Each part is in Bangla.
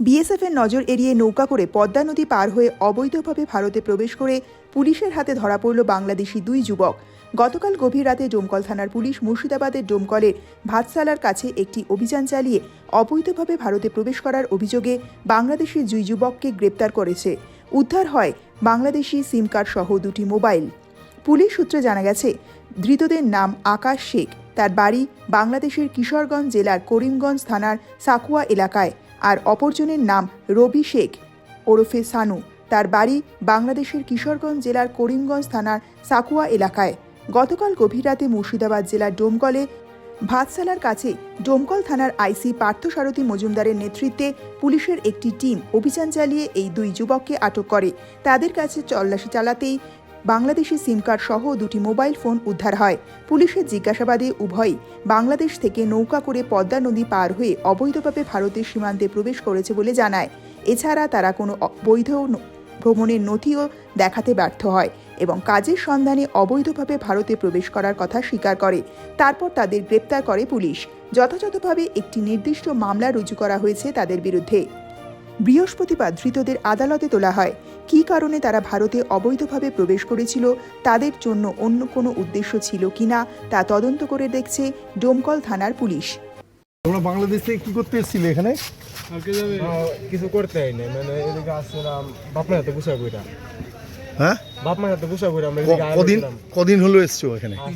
বিএসএফের নজর এড়িয়ে নৌকা করে পদ্মা নদী পার হয়ে অবৈধভাবে ভারতে প্রবেশ করে পুলিশের হাতে ধরা পড়ল বাংলাদেশি দুই যুবক। গতকাল গভীর রাতে ডোমকল থানার পুলিশ মুর্শিদাবাদের ডোমকলের ভাতসালার কাছে একটি অভিযান চালিয়ে অবৈধভাবে ভারতে প্রবেশ করার অভিযোগে বাংলাদেশের দুই যুবককে গ্রেপ্তার করেছে। উদ্ধার হয় বাংলাদেশি সিম কার্ড সহ দুটি মোবাইল। পুলিশ সূত্রে জানা গেছে, ধৃতদের নাম আকাশ শেখ। তার বাড়ি বাংলাদেশের কিশোরগঞ্জ জেলার করিমগঞ্জ থানার সাকুয়া এলাকায়। আর অপরজনের নাম রবি শেখ। ওরফে সানু। তার বাড়ি বাংলাদেশের কিশোরগঞ্জ জেলার করিমগঞ্জ থানার সাকুয়া এলাকায়। গতকাল গভীর রাতে মুর্শিদাবাদ জেলার ডোমকলে ভাতসালার কাছে ডোমকল থানার আইসি পার্থসারথী মজুমদারের নেতৃত্বে পুলিশের একটি টিম অভিযান চালিয়ে এই দুই যুবককে আটক করে। তাদের কাছে তল্লাশি চালাতেই বাংলাদেশি সিম কার্ড সহ দুটি মোবাইল ফোন উদ্ধার হয়। পুলিশের জিজ্ঞাসাবাদে উভয়ই বাংলাদেশ থেকে নৌকা করে পদ্মা নদী পার হয়ে অবৈধভাবে ভারতের সীমান্তে প্রবেশ করেছে বলে জানায়। এছাড়া তারা কোনো অবৈধ ন- ভ্রমণের নথিও দেখাতে ব্যর্থ হয় এবং কাজের সন্ধানে অবৈধভাবে ভারতে প্রবেশ করার কথা স্বীকার করে। তারপর তাদের গ্রেপ্তার করে পুলিশ। যথাযথভাবে একটি নির্দিষ্ট মামলা রুজু করা হয়েছে তাদের বিরুদ্ধে। বৃহস্পতিবার ধৃতদের আদালতে তোলা হয়। কী কারণে তারা ভারতে অবৈধভাবে প্রবেশ করেছিল তাদের জন্য অন্য কোনো উদ্দেশ্য ছিল কিনা তা তদন্ত করে দেখছে ডোমকল থানার পুলিশ। তোমরা বাংলাদেশ থেকে কি করতে এসেছিলে এখানে? কিছু করতে হয় না মানে এদিকে আসছিলাম বাপ মায়ের হাতে গুছা কইরা। হ্যাঁ? বাপ মায়ের হাতে গুছা কইরা আমরা এদিকে কদিন কদিন হলো এসছো এখানে? আজ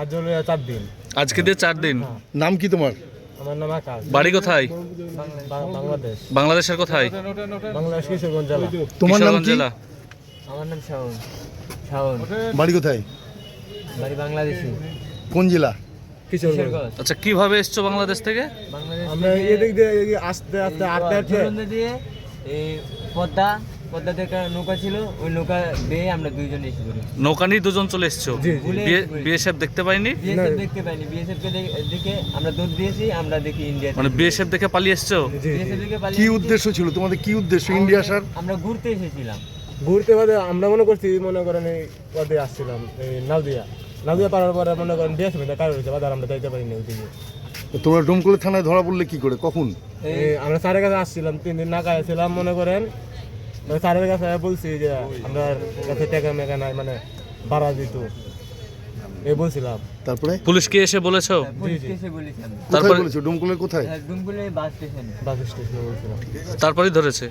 আজ হলো চার দিন। আজকে দিয়ে চার দিন? নাম কি তোমার? আমার নাম আকাশ। বাড়ি কোথায়? বাংলাদেশ। বাংলাদেশের কোথায়? বাংলাদেশ কিশোরগঞ্জ জেলা। তোমার নাম কি? জেলা। আমার নাম শাওন। শাওন। বাড়ি কোথায়? বাড়ি বাংলাদেশি। কোন জেলা? আচ্ছা কীভাবে এসছো বাংলাদেশ থেকে? আমরা এদিক দিয়ে আস্তে আস্তে আস্তে আস্তে। দিয়ে এই পদ্মা পদ্মা থেকে নৌকা ছিল ওই নৌকা বেয়ে আমরা দুইজন এসে নৌকা নিয়ে দুজন চলে এসছো? জি, জি। ভুলে বিএসএফ দেখতে পাইনি? বিএসএফ দেখতে পাইনি। বিএসএফ কে দেখে আমরা দৌড় দিয়েছি আমরা দেখি ইন্ডিয়া মানে বিএসএফ দেখে পালিয়ে এসছো? জি, জি। বিএসএফ থেকে কি উদ্দেশ্য ছিল? তোমাদের কি উদ্দেশ্য ইন্ডিয়া আসার? আমরা ঘুরতে এসেছিলাম। ঘুরতে বাদে আমরা মনে করছি মনে করেন এই পদে আসছিলাম এই নালদিয়া। নালদিয়া পারার পরে মনে করেন দিয়ে আসবে কারও হয়েছে বাদে আমরা যাইতে পারিনি ওইদিকে তোমরা ডোমকলের থানায় ধরা পড়লে কি করে? কখন? এই আমরা স্যারের কাছে আসছিলাম তিন দিন না ছিলাম মনে করেন তো স্যারের কাছে বলছি যে আমরা কাছে টাকা মেকা নাই মানে ভাড়া দিত। এই বলছিলাম। তারপরে? পুলিশকে এসে বলেছ? কোথায় তারপরে- বলেছ? ডুমকুলে কোথায়? ডুমকুলে বাস স্টেশনে। বাস স্টেশনে বলছিলাম। তারপরেই ধরেছে।